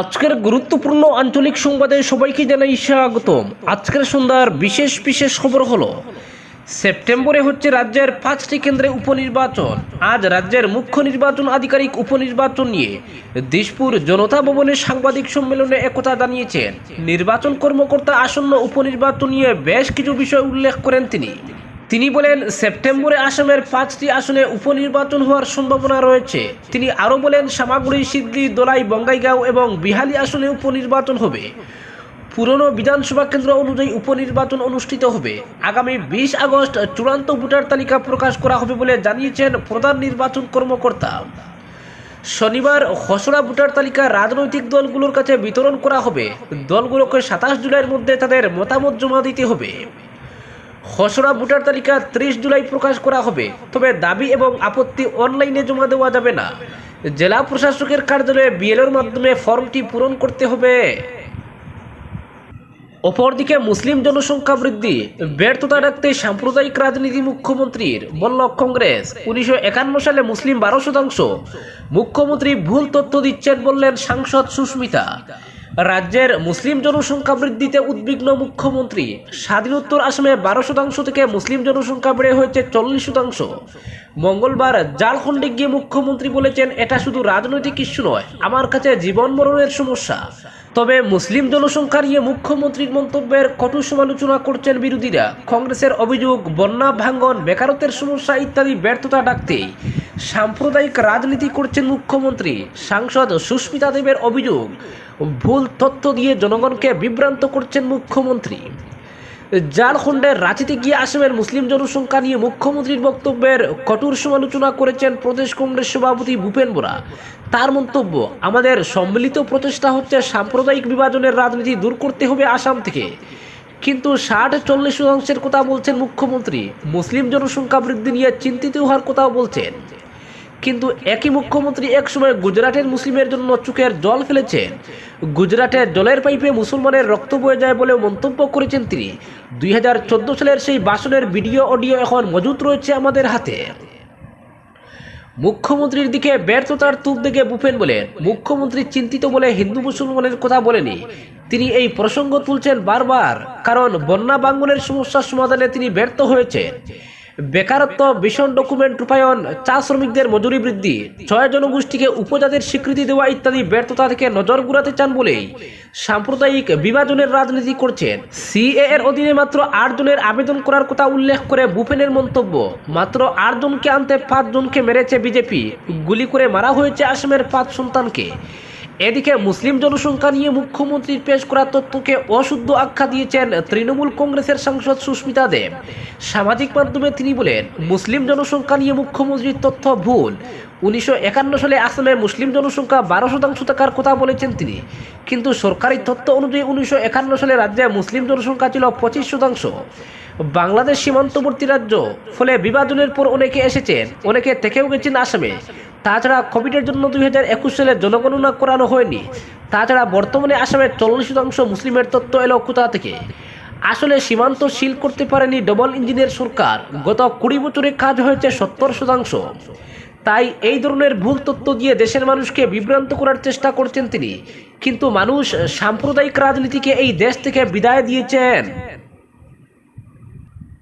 আজকের গুরুত্বপূর্ণ আঞ্চলিক সংবাদে সবাইকে জানাই স্বাগতম। আজকের সন্ধ্যার বিশেষ বিশেষ খবর হলো, সেপ্টেম্বরে হচ্ছে রাজ্যের পাঁচটি কেন্দ্রে উপনির্বাচন। আজ রাজ্যের মুখ্য নির্বাচন আধিকারিক উপনির্বাচন নিয়ে দিশপুর জনতা ভবনে সাংবাদিক সম্মেলনে একথা জানিয়েছেন। নির্বাচন কর্মকর্তা আসন্ন উপনির্বাচন নিয়ে বেশ কিছু বিষয় উল্লেখ করেন তিনি। তিনি বলেন, সেপ্টেম্বরে আসামের পাঁচটি আসনে উপনির্বাচন হওয়ার সম্ভাবনা রয়েছে। তিনি আরও বলেন, সামাগুড়ি সিদ্ধি দোলাই, বঙ্গাইগাঁও এবং বিহালি আসনে উপনির্বাচন হবে। পুরনো বিধানসভা কেন্দ্র অনুযায়ী উপনির্বাচন অনুষ্ঠিত হবে। আগামী বিশ আগস্ট চূড়ান্ত ভোটার তালিকা প্রকাশ করা হবে বলে জানিয়েছেন প্রধান নির্বাচন কর্মকর্তা। শনিবার খসড়া ভোটার তালিকা রাজনৈতিক দলগুলোর কাছে বিতরণ করা হবে। দলগুলোকে সাতাশ জুলাইয়ের মধ্যে তাদের মতামত জমা দিতে হবে। খসড়া ভোটার তালিকা ত্রিশ জুলাই প্রকাশ করা হবে। তবে দাবি এবং আপত্তি অনলাইনে জমা দেওয়া যাবে না। জেলা প্রশাসকের কার্যালয়ে বিএলওর মাধ্যমে ফর্মটি পূরণ করতে হবে। অপরদিকে মুসলিম জনসংখ্যা বৃদ্ধি, ব্যর্থতা রাখতে সাম্প্রদায়িক রাজনীতি মুখ্যমন্ত্রীর বলল কংগ্রেস। উনিশশো একান্ন সালে মুসলিম বারো শতাংশ। মুখ্যমন্ত্রী ভুল তথ্য দিচ্ছেন বললেন সাংসদ সুস্মিতা। রাজ্যের মুসলিম জনসংখ্যা বৃদ্ধিতে উদ্বিগ্ন মুখ্যমন্ত্রী। স্বাধীনোত্তর আসামে বারো শতাংশ থেকে মুসলিম জনসংখ্যা বেড়ে হয়েছে চল্লিশ শতাংশ। মঙ্গলবার জালখণ্ডে গিয়ে মুখ্যমন্ত্রী বলেছেন, এটা শুধু রাজনৈতিক ইস্যু নয়, আমার কাছে জীবন মরণের সমস্যা। তবে মুসলিম জনসংখ্যা নিয়ে মুখ্যমন্ত্রীর মন্তব্যের কঠোর সমালোচনা করছেন বিরোধীরা। কংগ্রেসের অভিযোগ, বন্যা, ভাঙ্গন, বেকারত্বের সমস্যা ইত্যাদি ব্যর্থতা ডাকতে সাম্প্রদায়িক রাজনীতি করছেন মুখ্যমন্ত্রী। সাংসদ সুস্মিতা দেবের অভিযোগ, ভুল তথ্য দিয়ে জনগণকে বিভ্রান্ত করছেন মুখ্যমন্ত্রী। ঝাড়খণ্ডের রাঁচিতে গিয়ে আসামের মুসলিম জনসংখ্যা নিয়ে মুখ্যমন্ত্রীর বক্তব্যের কঠোর সমালোচনা করেছেন প্রদেশ কংগ্রেস সভাপতি ভূপেন বোরা। তার মন্তব্য, আমাদের সম্মিলিত প্রচেষ্টা হচ্ছে সাম্প্রদায়িক বিভাজনের রাজনীতি দূর করতে হবে আসাম থেকে। কিন্তু ষাট চল্লিশ শতাংশের কথা বলছেন মুখ্যমন্ত্রী। মুসলিম জনসংখ্যা বৃদ্ধি নিয়ে চিন্তিত হওয়ার কথাও বলছেন। কিন্তু একই মুখ্যমন্ত্রী একসময় গুজরাটের মুসলিমের জন্য চোখের জল ফেলেছেন গুজরাটের জলের পাইপে মুসলমানের রক্ত বয়ে যায় বলেও মন্তব্য করেছেন তিনি। দুই হাজার চোদ্দ সালের সেই বাসনের ভিডিও, অডিও এখন মজুত রয়েছে আমাদের হাতে। মুখ্যমন্ত্রীর দিকে ব্যর্থতার তুপ দেখে বুফেন বলেন মুখ্যমন্ত্রী চিন্তিত বলে হিন্দু মুসলমানের কথা বলেনি। তিনি এই প্রসঙ্গ তুলছেন বারবার, কারণ বন্যা বাঙ্গনের সমস্যার সমাধানে তিনি ব্যর্থ হয়েছেন। বেকারত্ব, ভীষণ ডকুমেন্ট রূপায়ণ, চা শ্রমিকদের মজুরি বৃদ্ধি, ছয় জনগোষ্ঠীকে উপজাতির স্বীকৃতি দেওয়া ইত্যাদি ব্যর্থতা থেকে নজর ঘুরাতে চান বলেই সাম্প্রদায়িক বিভাজনের রাজনীতি করছেন। সিএ এর অধীনে মাত্র আট জনের আবেদন করার কথা উল্লেখ করে ভূপেনের মন্তব্য। মাত্র আট জনকে আনতে পাঁচ জনকে মেরেছে বিজেপি। গুলি করে মারা হয়েছে আসামের পাঁচ সন্তানকে। এদিকে মুসলিম জনসংখ্যা নিয়ে মুখ্যমন্ত্রীর পেশ করা তথ্যকে অশুদ্ধ আখ্যা দিয়েছেন তৃণমূল কংগ্রেসের সাংসদ সুস্মিতা দেব। সামাজিক মাধ্যমে তিনি বলেন, মুসলিম জনসংখ্যা নিয়ে মুখ্যমন্ত্রীর তথ্য ভুল। উনিশশো একান্ন সালে আসামে মুসলিম জনসংখ্যা বারো শতাংশ থাকার কথা বলেছেন তিনি। কিন্তু সরকারি তথ্য অনুযায়ী উনিশশো একান্ন সালে রাজ্যে মুসলিম জনসংখ্যা ছিল পঁচিশ শতাংশ। বাংলাদেশ সীমান্তবর্তী রাজ্য। ফলে বিভাজনের পর অনেকে এসেছেন, অনেকে থেকেও গেছেন আসামে। তাছাড়া কোভিডের জন্য দুই হাজার একুশ সালে জনগণনা করানো হয়নি। তাছাড়া বর্তমানে আসামের চল্লিশ শতাংশ মুসলিমের তথ্য এলো কোথা থেকে? আসলে সীমান্ত সিল করতে পারেনি ডবল ইঞ্জিনের সরকার। গত কুড়ি বছরে কাজ হয়েছে সত্তর শতাংশ। তাই এই ধরনের ভুল তথ্য দিয়ে দেশের মানুষকে বিভ্রান্ত করার চেষ্টা করছেন তিনি। কিন্তু মানুষ সাম্প্রদায়িক রাজনীতিকে এই দেশ থেকে বিদায় দিয়েছেন।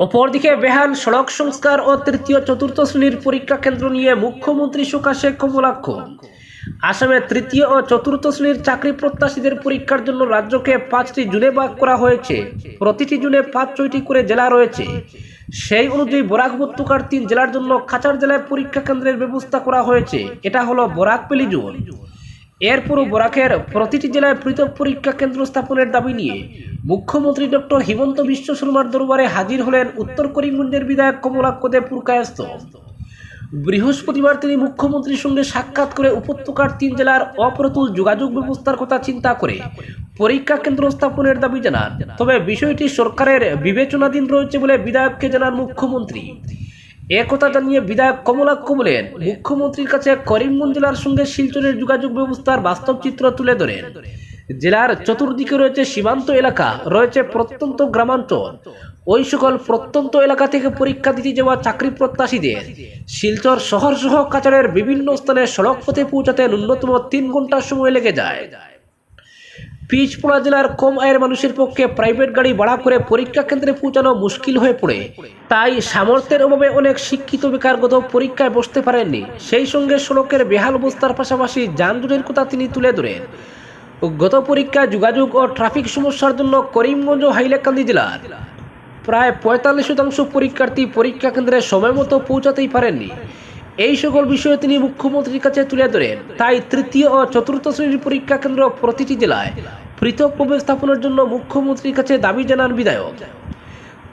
অপরদিকে বেহাল সড়ক সংস্কার ও তৃতীয় চতুর্থ শ্রেণির পরীক্ষা কেন্দ্র নিয়ে মুখ্যমন্ত্রী সকাশে কমলাক্ষ। আসামে তৃতীয় ও চতুর্থ শ্রেণির চাকরি প্রত্যাশীদের পরীক্ষার জন্য রাজ্যকে পাঁচটি জুনে ভাগ করা হয়েছে। প্রতিটি জুনে পাঁচ ছয়টি করে জেলা রয়েছে। সেই অনুযায়ী বরাক উপত্যকার তিন জেলার জন্য খাচার জেলায় পরীক্ষা কেন্দ্রের ব্যবস্থা করা হয়েছে। এটা হলো বরাকপেলি জোন এরপরও বরাকের প্রতিটি জেলায় পৃথক পরীক্ষা কেন্দ্র স্থাপনের দাবি নিয়ে মুখ্যমন্ত্রী ডক্টর হিমন্ত বিশ্ব শর্মার দরবারে হাজির হলেন উত্তর করিমগঞ্জের বিধায়ক কমলাক্ষ দেব পুরকায়স্ত বৃহস্পতিবার তিনি মুখ্যমন্ত্রীর সঙ্গে সাক্ষাৎ করে উপত্যকার তিন জেলার অপ্রতুল যোগাযোগ ব্যবস্থার কথা চিন্তা করে পরীক্ষা কেন্দ্র স্থাপনের দাবি জানান। তবে বিষয়টি সরকারের বিবেচনাধীন রয়েছে বলে বিধায়ককে জানান মুখ্যমন্ত্রী। একথা জানিয়ে বিধায়ক কমলাক্ষ বলেন, মুখ্যমন্ত্রীর কাছে করিমগঞ্জ জেলার সঙ্গে শিলচরের যোগাযোগ ব্যবস্থার বাস্তব চিত্র তুলে ধরেন। জেলার চতুর্দিকে রয়েছে সীমান্ত এলাকা, রয়েছে প্রত্যন্ত গ্রামাঞ্চল। ওই সকল প্রত্যন্ত এলাকা থেকে পরীক্ষা দিতে যাওয়া চাকরি প্রত্যাশীদের। শিলচর শহর সহ কাছাড়ের বিভিন্ন স্থানে সড়ক পথে পৌঁছাতে ন্যূনতম তিন ঘণ্টা সময় লেগে যায়। পিচপোড়া জেলার কম আয়ের মানুষের পক্ষে প্রাইভেট গাড়ি ভাড়া করে পরীক্ষা কেন্দ্রে পৌঁছানো মুশকিল হয়ে পড়ে। তাই সামর্থ্যের অভাবে অনেক শিক্ষিত বেকারগত পরীক্ষায় বসতে পারেননি। সেই সঙ্গে সড়কের বেহাল অবস্থার পাশাপাশি যানজটের কথা তিনি তুলে ধরেন। গত পরীক্ষায় যোগাযোগ ও ট্রাফিক সমস্যার জন্য করিমগঞ্জ ও হাইলাকান্দি জেলার প্রায় পঁয়তাল্লিশ শতাংশ পরীক্ষার্থী পরীক্ষা কেন্দ্রে সময় মতো পৌঁছাতেই পারেননি। এই সকল বিষয়ে তিনি মুখ্যমন্ত্রীর কাছে তুলে ধরেন। তাই তৃতীয় ও চতুর্থ শ্রেণির পরীক্ষা কেন্দ্র প্রতিটি জেলায় পৃথক প্রবেশ স্থাপনের জন্য মুখ্যমন্ত্রীর কাছে দাবি জানান বিধায়ক।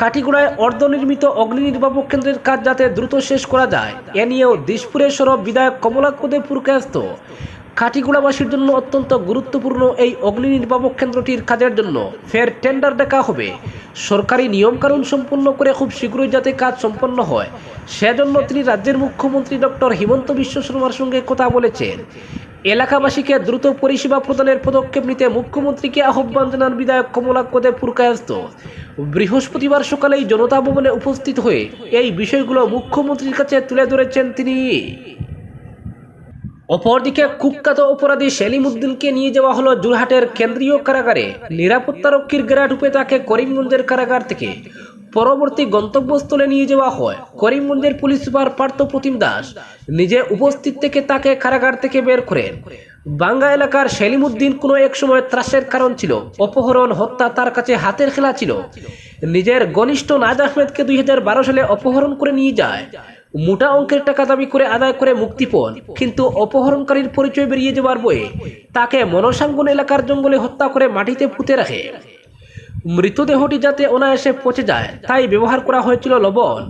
কাটিগুড়ায় অর্ধনির্মিত অগ্নি নির্বাপক কেন্দ্রের কাজ যাতে দ্রুত শেষ করা যায়, এ নিয়েও দিশপুরের সরব বিধায়ক কমলাক্ষদে পুরকায়স্ত কাঠিগোড়াবাসীর জন্য অত্যন্ত গুরুত্বপূর্ণ এই অগ্নি নির্বাপক কেন্দ্রটির কাজের জন্য ফের টেন্ডার ডাকা হবে। সরকারি নিয়মকানুন সম্পন্ন করে খুব শীঘ্রই যাতে কাজ সম্পন্ন হয়। সেজন্য তিনি রাজ্যের মুখ্যমন্ত্রী ডক্টর হিমন্ত বিশ্ব শর্মার সঙ্গে কথা বলেছেন। এলাকাবাসীকে দ্রুত পরিষেবা প্রদানের পদক্ষেপ নিতে মুখ্যমন্ত্রীকে আহ্বান জানান বিধায়ক কমলাক্ষদে পুরকায়স্ত বৃহস্পতিবার সকালেই জনতা ভবনে উপস্থিত হয়ে এই বিষয়গুলো মুখ্যমন্ত্রীর কাছে তুলে ধরেছেন তিনি। অপরদিকে কুখ্যাত অপরাধী সেলিম উদ্দিনকে নিয়ে যাওয়া হলো যোরহাটের কেন্দ্রীয় কারাগারে। নিরাপত্তারক্ষীর গ্রেডুপে তাকে করিমগঞ্জের কারাগার থেকে পরবর্তী গন্তব্যস্থলে নিয়ে যাওয়া হয়। করিমগঞ্জের পুলিশ সুপার পার্থ প্রতিম দাস নিজে উপস্থিত থেকে তাকে কারাগার থেকে বের করেন। বাঙ্গা এলাকার সেলিম উদ্দিন কোনো এক সময় ত্রাসের কারণ ছিল, অপহরণ, হত্যা তার কাছে হাতের খেলা ছিল। নিজের ঘনিষ্ঠ নাজ আহমেদকে দুই হাজার বারো সালে অপহরণ করে নিয়ে যায়। মোটা অঙ্কের টাকা দাবি করে আদায় করে মুক্তিপণ, কিন্তু অপহরণকারীর পরিচয় বেরিয়ে যাওয়ার বয়ে তাকে মনসাঙ্গন এলাকার জঙ্গলে হত্যা করে মাটিতে পুঁতে রাখে। মৃতদেহটি যাতে অনায়াসে পচে যায়, তাই ব্যবহার করা হয়েছিল লবণ।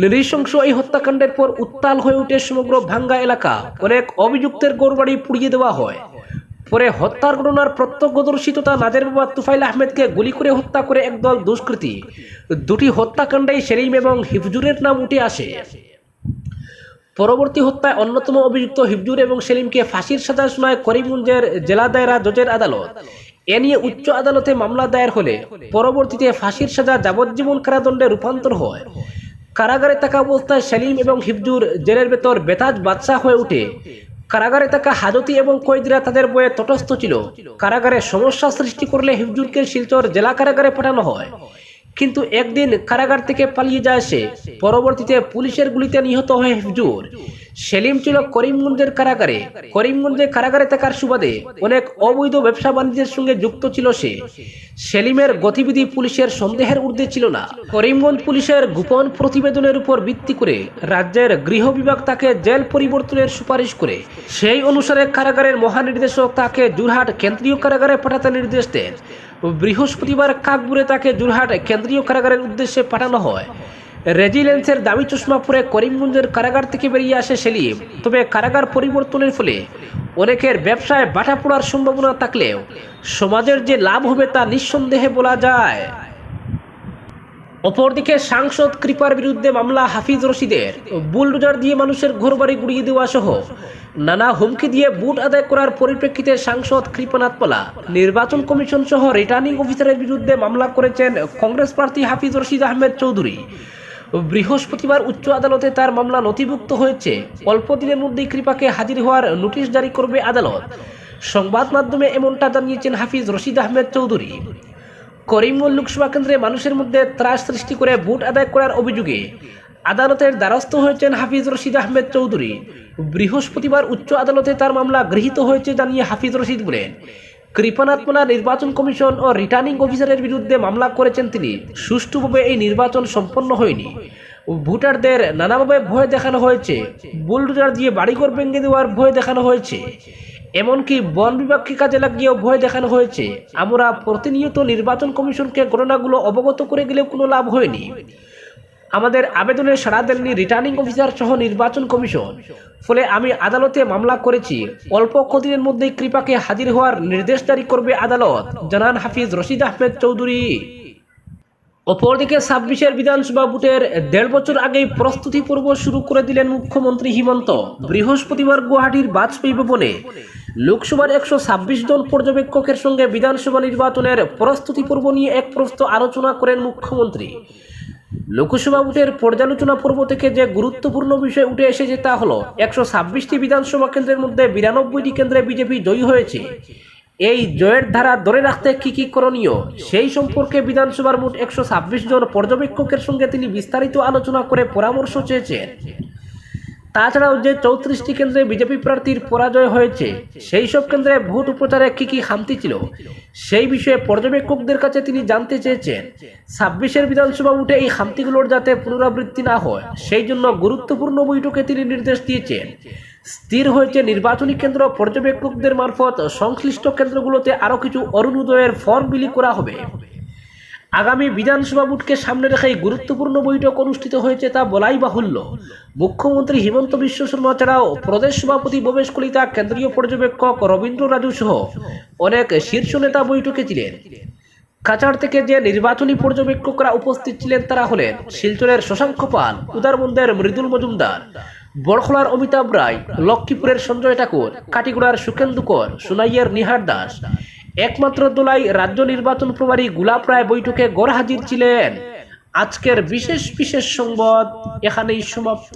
নৃশংস এই হত্যাকাণ্ডের পর উত্তাল হয়ে উঠে সমগ্র ভাঙ্গা এলাকা অনেক অভিযুক্তের গড়বাড়ি পুড়িয়ে দেওয়া হয়। পরে হত্যার ঘটনার প্রত্যক্ষদর্শী তথা নাজের বাবা তুফাইল আহমেদকে গুলি করে হত্যা করে একদল দুষ্কৃতী। দুটি হত্যাকাণ্ডেই সেলিম এবং হিফজুরের নাম উঠে আসে। পরবর্তী হত্যায় অন্যতম অভিযুক্ত হিবজুর এবং সেলিমকে ফাঁসির সাজা শোনায় করিমগঞ্জের জেলা দায়রা জজের আদালত। এ নিয়ে উচ্চ আদালতে মামলা দায়ের হলে পরবর্তীতে ফাঁসির সাজা যাবজ্জীবন কারাদণ্ডে রূপান্তর হয়। কারাগারে থাকা অবস্থায় সেলিম এবং হিবজুর জেলের ভেতর বেতাজ বাদশাহ হয়ে উঠে কারাগারে থাকা হাজতি এবং কয়েদিরা তাদের বয়ে তটস্থ ছিল। কারাগারে সমস্যা সৃষ্টি করলে হিফজুরকে শিলচর জেলা কারাগারে পাঠানো হয়। কিন্তু একদিন কারাগার থেকে পালিয়ে যায় সে। পরবর্তীতে পুলিশের গুলিতে নিহত হয় হিফজুর সেলিম ছিল করিমগঞ্জের কারাগারে। করিমগঞ্জে কারাগারে থাকার সুবাদে অনেক অবৈধ ব্যবসা বাণিজ্যের সঙ্গে যুক্ত ছিল সে। সেলিমের গতিবিধি পুলিশের সন্দেহের ঊর্ধ্বে ছিল না। করিমগঞ্জ পুলিশের গোপন প্রতিবেদনের উপর ভিত্তি করে রাজ্যের গৃহ বিভাগ তাকে জেল পরিবর্তনের সুপারিশ করে। সেই অনুসারে কারাগারের মহানির্দেশক তাকে জুরহাট কেন্দ্রীয় কারাগারে পাঠাতে নির্দেশ দেন। বৃহস্পতিবার কাকবুরে তাকে জুরহাট কেন্দ্রীয় কারাগারের উদ্দেশ্যে পাঠানো হয়। রেজিলেন্সের দামি চশমা পরে করিমগঞ্জের কারাগার থেকে বেরিয়ে আসে সেলিম। তবে কারাগার পরিবর্তনের ফলে অনেকের ব্যবসায় বাটা পড়ার সম্ভাবনা থাকলেও সমাজের যে লাভ হবে তা নিঃসন্দেহে বলা যায়। অপরদিকে সাংসদ কৃপার বিরুদ্ধে মামলা হাফিজ রশিদের, বুলডোজার দিয়ে মানুষের ঘরবাড়ি গুড়িয়ে দেওয়া সহ নানা হুমকি দিয়ে বুট আদায় করার পরিপ্রেক্ষিতে সাংসদ কৃপনাথ পালা, নির্বাচন কমিশন সহ রিটার্নিং অফিসারের বিরুদ্ধে মামলা করেছেন কংগ্রেস প্রার্থী হাফিজ রশিদ আহমেদ চৌধুরী। বৃহস্পতিবার উচ্চ আদালতে তার মামলা নথিভুক্ত হয়েছে। অল্প দিনের মধ্যেই কৃপাকে হাজির হওয়ার নোটিশ জারি করবে আদালত। সংবাদ মাধ্যমে এমনটা জানিয়েছেন হাফিজ রশিদ আহমেদ চৌধুরী। করিমগঞ্জ লোকসভা কেন্দ্রে মানুষের মধ্যে ত্রাস সৃষ্টি করে ভোট আদায় করার অভিযোগে আদালতের দ্বারস্থ হয়েছেন হাফিজ রশিদ আহমেদ চৌধুরী। বৃহস্পতিবার উচ্চ আদালতে তার মামলা গৃহীত হয়েছে জানিয়ে হাফিজ রশিদ বলেন কৃপানাথমোলা নির্বাচন কমিশন ও রিটার্নিং অফিসারের বিরুদ্ধে মামলা করেছেন তিনি। সুষ্ঠুভাবে এই নির্বাচন সম্পন্ন হয়নি। ভোটারদের নানাভাবে ভয় দেখানো হয়েছে। বুলডোজার দিয়ে বাড়িঘর ভেঙে দেওয়ার ভয় দেখানো হয়েছে। এমনকি বন বিভাগকে কাজে লাগিয়েও ভয় দেখানো হয়েছে। আমরা প্রতিনিয়ত নির্বাচন কমিশনকে ঘটনাগুলো অবগত করে গেলেও কোনো লাভ হয়নি। আমাদের আবেদনের সাড়া দেননি রিটার্নিং অফিসার সহ নির্বাচন কমিশন। ফলে আমি আদালতে মামলা করেছি। অল্প কদিনের মধ্যেই কৃপাকে হাজির হওয়ার নির্দেশ জারি করবে আদালত, জানান হাফিজ রশিদ আহমেদ চৌধুরী। অপরদিকে ছাব্বিশের বিধানসভা ভোটের দেড় বছর আগেই প্রস্তুতি পর্ব শুরু করে দিলেন মুখ্যমন্ত্রী হিমন্ত। বৃহস্পতিবার গুয়াহাটির বাজপেয়ী ভবনে লোকসভার একশো ছাব্বিশ জন পর্যবেক্ষকের সঙ্গে বিধানসভা নির্বাচনের প্রস্তুতি পর্ব নিয়ে এক প্রস্ত আলোচনা করেন মুখ্যমন্ত্রী। লোকসভা ভোটের পর্যালোচনা পর্ব থেকে যে গুরুত্বপূর্ণ বিষয় উঠে এসেছে তা হল, একশো ছাব্বিশটি বিধানসভা কেন্দ্রের মধ্যে বিরানব্বইটি কেন্দ্রে বিজেপি জয়ী হয়েছে। এই জয়ের ধারা ধরে রাখতে কি কি করণীয়? সেই সম্পর্কে বিধানসভার মোট একশো ছাব্বিশ জন পর্যবেক্ষকের সঙ্গে তিনি বিস্তারিত আলোচনা করে পরামর্শ চেয়েছেন। তাছাড়াও যে চৌত্রিশটি কেন্দ্রে বিজেপি প্রার্থীর পরাজয় হয়েছে, সেই সব কেন্দ্রে ভোট প্রচারে কি কি খামতি ছিল, সেই বিষয়ে পর্যবেক্ষকদের কাছে তিনি জানতে চেয়েছেন। ছাব্বিশের বিধানসভা উঠে এই খামতিগুলোর যাতে পুনরাবৃত্তি না হয়, সেই জন্য গুরুত্বপূর্ণ বৈঠকে তিনি নির্দেশ দিয়েছেন। স্থির হয়েছে নির্বাচনী কেন্দ্র পর্যবেক্ষকদের মারফত। সংশ্লিষ্ট কেন্দ্রগুলোতে আরও কিছু অরুণোদয়ের ফর্ম বিলি করা হবে। আগামী বিধানসভা ভোটকে সামনে রেখেই গুরুত্বপূর্ণ বৈঠক অনুষ্ঠিত হয়েছে তা বলাই বাহুল্য। মুখ্যমন্ত্রী হিমন্ত বিশ্ব শর্মা ছাড়াও প্রদেশ সভাপতি ভবেশ কলিতা, কেন্দ্রীয় পর্যবেক্ষক রবীন্দ্র রাজু সহ অনেক শীর্ষ নেতা বৈঠকে ছিলেন। কাছাড় থেকে যে নির্বাচনী পর্যবেক্ষকরা উপস্থিত ছিলেন তারা হলেন শিলচরের শশাঙ্ক পাল উদারবন্দের মৃদুল মজুমদার বড়খলার অমিতাভ রায়, লক্ষ্মীপুরের সঞ্জয় ঠাকুর, কাটিগুড়ার সুকেন্দু কর, সোনাইয়ের নিহার দাস। একমাত্র দোলাই রাজ্য নির্বাচন প্রভারী গুলাব রায় বৈঠকে গড় হাজির ছিলেন। আজকের বিশেষ বিশেষ সংবাদ এখানেই সমাপ্ত।